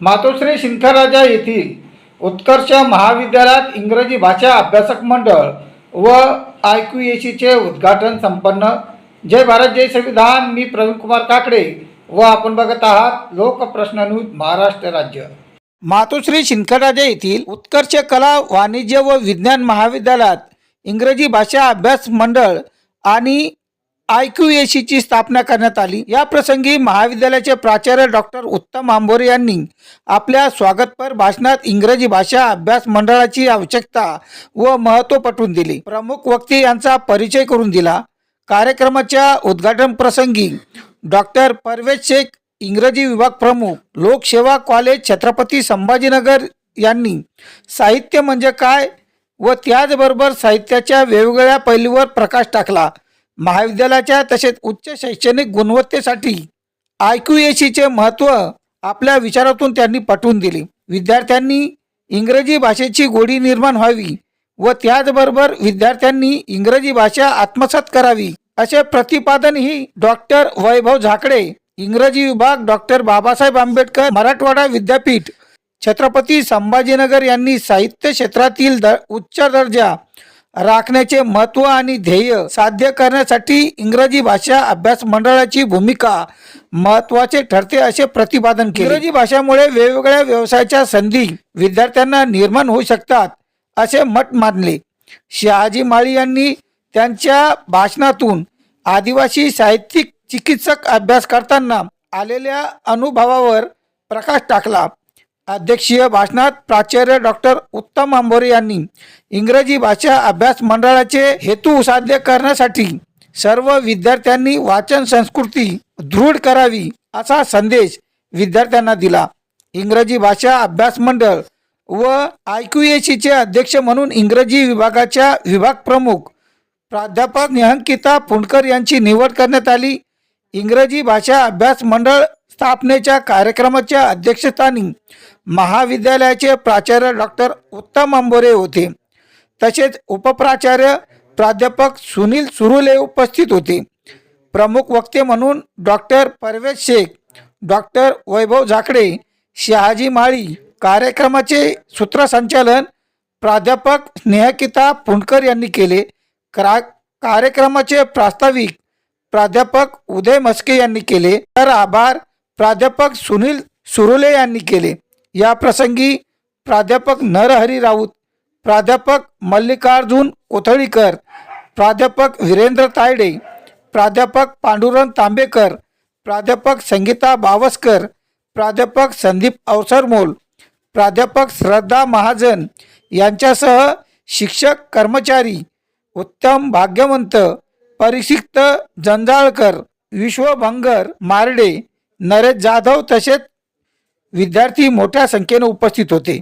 मातोश्री शिंखराजा येथील उत्कर्ष महाविद्यालयात इंग्रजी भाषा अभ्यासक मंडळ व आय क्यू ए सीचे उद्घाटन संपन्न. जय भारत जय संविधान. मी प्रवीण कुमार काकडे व आपण बघत आहात लोकप्रश्न न्यूज महाराष्ट्र राज्य. मातोश्री शिंखराजा येथील उत्कर्ष कला वाणिज्य व विज्ञान महाविद्यालयात इंग्रजी भाषा अभ्यास मंडळ आणि आय क्यू ए स्थापना करण्यात आली. या प्रसंगी महाविद्यालयाचे प्राचार्य डॉक्टर उत्तम आंबोरे यांनी आपल्या स्वागतपर भाषणात इंग्रजी भाषा अभ्यास मंडळाची आवश्यकता व महत्त्व पटवून दिले. प्रमुख वक्ते यांचा परिचय करून दिला. कार्यक्रमाच्या उद्घाटन प्रसंगी डॉक्टर परवेज शेख इंग्रजी विभाग प्रमुख लोकसेवा कॉलेज छत्रपती संभाजीनगर यांनी साहित्य म्हणजे काय व त्याचबरोबर साहित्याच्या वेगवेगळ्या पैलूवर प्रकाश टाकला. महाविद्यालयाच्या तसेच उच्च शैक्षणिक गुणवत्तेसाठी आय क्यू ए सीचे महत्त्व आपल्या विचारातून त्यांनी पटवून दिले. विद्यार्थ्यांनी इंग्रजी भाषेची गोडी निर्माण व्हावी व त्याचबरोबर विद्यार्थ्यांनी इंग्रजी भाषा आत्मसात करावी असे प्रतिपादनही डॉक्टर वैभव झाकडे इंग्रजी विभाग डॉक्टर बाबासाहेब आंबेडकर मराठवाडा विद्यापीठ छत्रपती संभाजीनगर यांनी साहित्य क्षेत्रातील द उच्च दर्जा राखण्याचे महत्त्व आणि ध्येय साध्य करण्यासाठी इंग्रजी भाषा अभ्यास मंडळाची भूमिका महत्त्वाचे ठरते असे प्रतिपादन केले. इंग्रजी भाषामुळे वेगवेगळ्या व्यवसायाच्या संधी विद्यार्थ्यांना निर्माण होऊ शकतात असे मत मानले. शहाजी माळी यांनी त्यांच्या भाषणातून आदिवासी साहित्यिक चिकित्सक अभ्यास करताना आलेल्या अनुभवावर प्रकाश टाकला. अध्यक्षीय भाषणात प्राचार्य डॉक्टर उत्तम आंबोरे यांनी इंग्रजी भाषा अभ्यास मंडळाचे हेतू साध्य करण्यासाठी सर्व विद्यार्थ्यांनी वाचन संस्कृती दृढ करावी असा संदेश विद्यार्थ्यांना दिला. इंग्रजी भाषा अभ्यास मंडळ व आय क्यू ए सीचे अध्यक्ष म्हणून इंग्रजी विभागाच्या विभाग प्रमुख प्राध्यापक निहंकिता पुणकर यांची निवड करण्यात आली. इंग्रजी भाषा अभ्यास मंडळ स्थापनेच्या कार्यक्रमाच्या अध्यक्षस्थानी महाविद्यालयाचे प्राचार्य डॉक्टर उत्तम अंबोरे होते. तसेच उपप्राचार्य प्राध्यापक सुनील सुरुले उपस्थित होते. प्रमुख वक्ते म्हणून डॉक्टर परवेज शेख डॉक्टर वैभव झाकडे शहाजी माळी कार्यक्रमाचे सूत्रसंचालन प्राध्यापक स्नेहकिता पुणकर यांनी केले. क्रा कार्यक्रमाचे प्रास्ताविक प्राध्यापक उदय मस्के यांनी केले. तर आभार. प्राध्यापक सुनील सुरुले यांनी केले. या प्रसंगी प्राध्यापक नरहरी राऊत प्राध्यापक मल्लिकार्जुन कोथळीकर प्राध्यापक वीरेंद्र तायडे प्राध्यापक पांडुरंग तांबेकर प्राध्यापक संगीता बावस्कर प्राध्यापक संदीप अवसरमोल प्राध्यापक श्रद्धा महाजन यांच्यासह शिक्षक कर्मचारी उत्तम भाग्यवंत परिशिक्त जंजाळकर विश्वभंगर मारडे नरेश जाधव तसेच विद्यार्थी मोठ्या संख्येने उपस्थित होते.